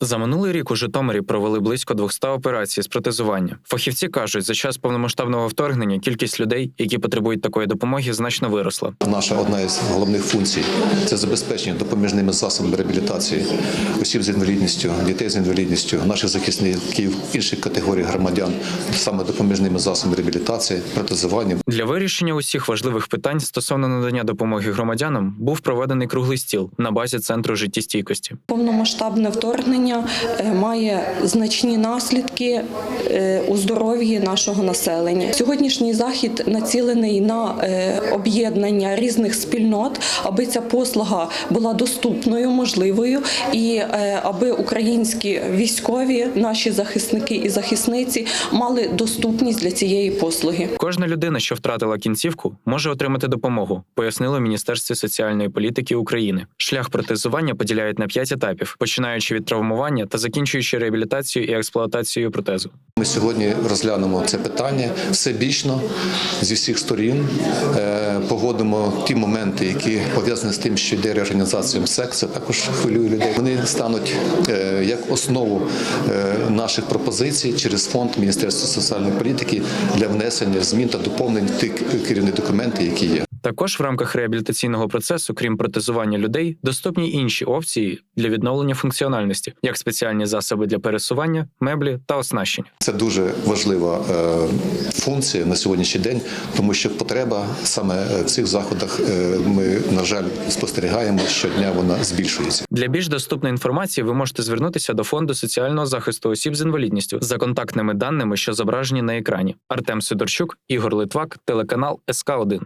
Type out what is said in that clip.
За минулий рік у Житомирі провели близько 200 операцій з протезування. Фахівці кажуть, за час повномасштабного вторгнення кількість людей, які потребують такої допомоги, значно виросла. Наша одна із головних функцій це забезпечення допоміжними засобами реабілітації осіб з інвалідністю, дітей з інвалідністю, наших захисників інших категорій громадян, саме допоміжними засобами реабілітації, протезуванням. Для вирішення усіх важливих питань стосовно надання допомоги громадянам був проведений круглий стіл на базі центру життєстійкості. Повномасштабне вторгнення е, має значні наслідки е, у здоров'ї нашого населення. Сьогоднішній захід націлений на е, об'єднання різних спільнот, аби ця послуга була доступною, можливою, і аби українські військові, наші захисники і захисниці мали доступність для цієї послуги. Кожна людина, що втратила кінцівку, може отримати допомогу, пояснило Міністерство соціальної політики України. Шлях протезування поділяють на п'ять етапів, починаючи від травмування та закінчуючи реабілітацією і експлуатацією протезу. Ми сьогодні розглянемо це питання всебічно зі всіх сторін, е, погодимо ті моменти, які пов'язані з тим, що йде реорганізація МСЕК, також хвилює людей. Вони стануть е, як основу е, наших пропозицій через фонд Міністерства соціальної політики для внесення змін та доповнень в ті керівні документи, які є. Також в рамках реабілітаційного процесу, крім протезування людей, доступні інші опції для відновлення функціональності, як спеціальні засоби для пересування, меблі та оснащення. Це дуже важлива е, функція на сьогоднішній день, тому що потреба саме е, в цих заходах е, ми, на жаль, спостерігаємо щодня. Вона збільшується. Для більш доступної інформації ви можете звернутися до фонду соціального захисту осіб з інвалідністю за контактними даними, що зображені на екрані. Артем Сидорчук, Ігор Литвак, телеканал СК 1